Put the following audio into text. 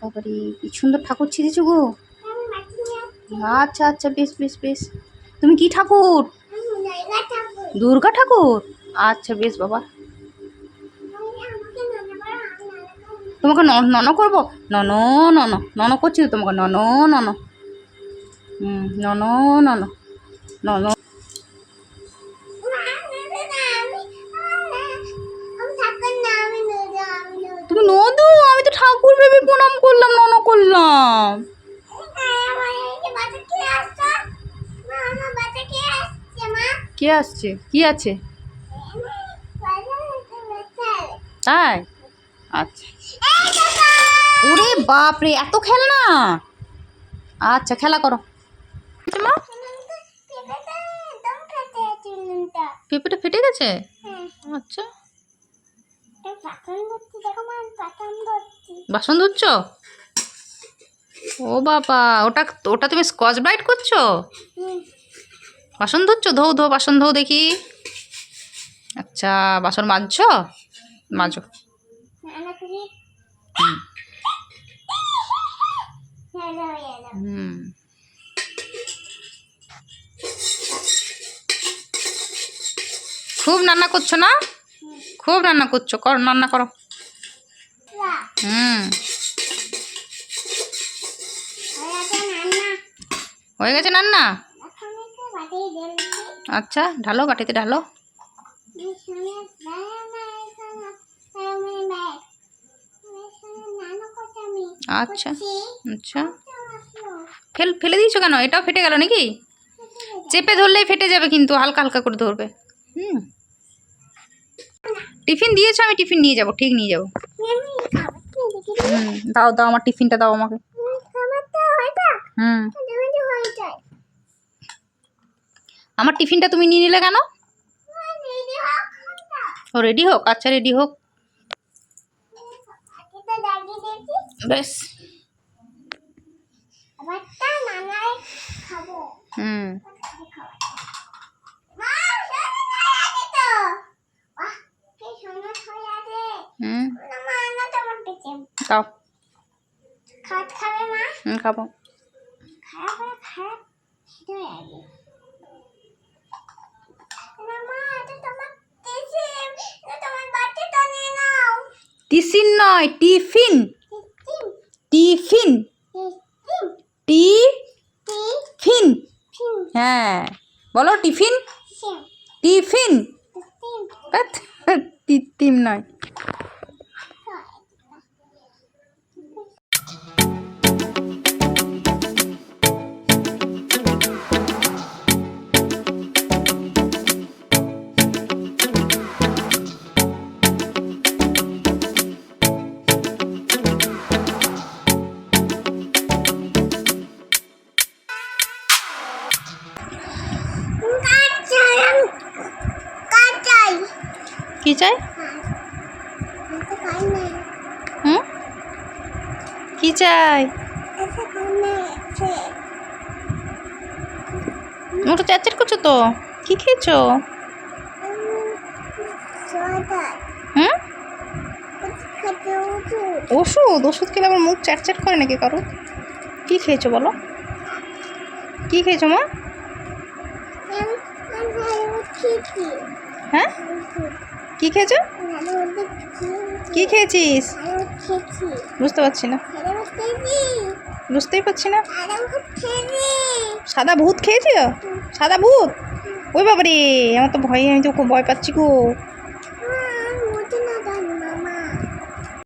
বাবারে, কি সুন্দর ঠাকুর ছিঁড়েছো গো। আচ্ছা আচ্ছা বেশ বেশ বেশ। তুমি কি ঠাকুর? দুর্গা ঠাকুর? আচ্ছা বেশ, বাবা। তোমাকে নন করব? নন নন নন করছি তো তোমাকে? নন নন নন নন নন প্রণাম করলাম নন করলাম। কে আসছে? কি আছে? তাই? আচ্ছা। ওরে বাপ রে এত খেলনা? আচ্ছা খেলা করো। মা? পেঁপেটা ফেটে গেছে আচ্ছা। বাসন ধুচ্ছ? ও বাবা ওটা ওটা তুমি স্কচ ব্রাইট করছ? বাসন ধুচ্ছ? ধো ধো বাসন ধো দেখি। আচ্ছা বাসন মাজছো? মাজো। হুম। হুম। খুব রান্না করছ না? খুব রান্না করছ, কর, রান্না করো। হুম। হয়ে গেছে রান্না? আচ্ছা ঢালো, বাটিতে ঢালো। আচ্ছা আচ্ছা। ফেল, ফেলে দিয়েছ কেন? এটাও ফেটে গেল নাকি? চেপে ধরলেই ফেটে যাবে কিন্তু, হালকা হালকা করে ধরবে। হুম। টিফিন দিয়েছ আমি টিফিন নিয়ে যাব ঠিক নিয়ে যাব। হুম দাও দাও আমার টিফিনটা দাও আমাকে। হুম। আমার টিফিনটা তুমি নিয়ে নিলে কেন? ও রেডি হোক আচ্ছা রেডি হোক। বেশ হুম হুম। দাও। খাবে হুম টিফিন। নিয়ে টিফিন টিফিন। টিফিন? হ্যাঁ। বলো টিফিন? টিফিন। টিফিন নয়। কি চাই? হুম? কি চাই? ওটা চ্যাটচ্যাট করছ তো? কি খেয়েছো? হুম? ওষুধ? ওষুধ খেলে আবার মুখ চ্যাটচ্যাট করে নাকি কারও? কি খেয়েছো বলো? কি খেয়েছো মা? হ্যাঁ? কি খেয়েছো? কি খেয়েছিস? বুঝতে পারছি না। বুঝতেই পারছি না। সাদা ভূত খেয়েছো সাদা ভূত? ওই বাবারে, আমার তো ভয়ে, আমি তো খুব ভয় পাচ্ছি গো।